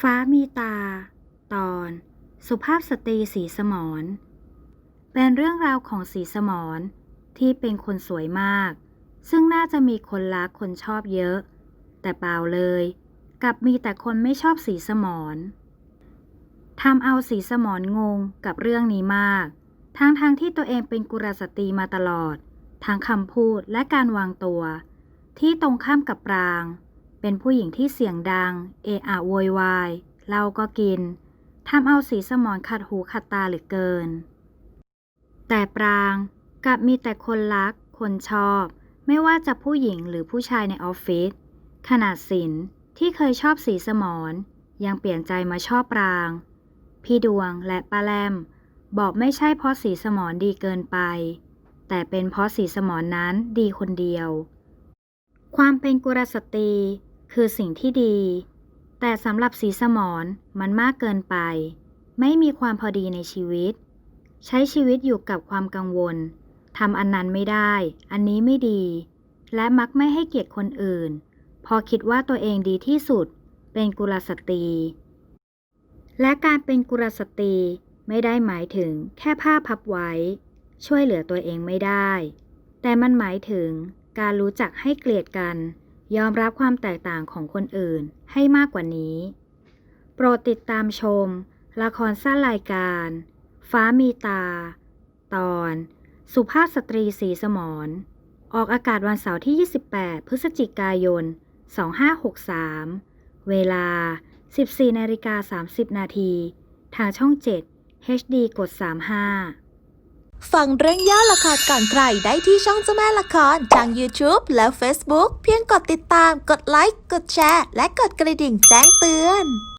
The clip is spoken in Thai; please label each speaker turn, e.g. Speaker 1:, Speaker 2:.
Speaker 1: ฟ้ามีตา ตอน สุภาพสตรีสีสมรเป็นเรื่องราวของสีสมรที่เป็นคนสวยมาก ซึ่งน่าจะมีคนรักคนชอบเยอะ แต่เปล่าเลยกลับมีแต่คนไม่ชอบสีสมรทำเอาสีสมรงงกับเรื่องนี้มาก ทั้งทางๆที่ตัวเองเป็นกุลสตรีมาตลอด ทั้งคำพูดและการวางตัว ที่ตรงข้ามกับปราง เป็นผู้หญิงที่เสียงดัง เอะอะโวยวายเหล้าก็กินทำเอาสีสมอนขัดหูขัดตาเหลือเกิน แต่ปรางกลับมีแต่คนรัก คนชอบ ไม่ว่าจะผู้หญิงหรือผู้ชายในออฟฟิศขนาดสินที่เคยชอบสีสมอนยังเปลี่ยนใจมาชอบปราง พี่ดวงและป้าแลมบอกไม่ใช่เพราะสีสมอนดีเกินไป แต่เป็นเพราะสีสมอนนั้นดีคนเดียว ความเป็นกุลสตรี คือสิ่งที่ดี แต่สำหรับสีสมอนมันมากเกินไป ไม่มีความพอดีในชีวิต ใช้ชีวิตอยู่กับความกังวลทำอันนั้นไม่ได้ อันนี้ไม่ดี และมักไม่ให้เกียรติคนอื่น พอคิดว่าตัวเองดีที่สุด เป็นกุลสตรี และการเป็นกุลสตรีไม่ได้หมายถึงแค่ผ้าพับไว้ ช่วยเหลือตัวเองไม่ได้ แต่มันหมายถึงการรู้จักให้เกลียดกัน ยอมรับความแตกต่างของคนอื่นให้มากกว่านี้ โปรดติดตามชม ละครสั้นรายการ ฟ้ามีตา ตอน สุภาพสตรีสีสมรออกอากาศวันเสาร์ที่ 28 พฤศจิกายน 2563 เวลา 14นาฬิกา30 นาที ทางช่อง 7 HD กด 35
Speaker 2: ฟังเรื่องย่อละครก่อนใครได้ที่ช่องเจ้าแม่ละครทาง YouTube และ Facebook เพียงกดติดตาม กดไลค์ กดแชร์ และกดกระดิ่งแจ้งเตือน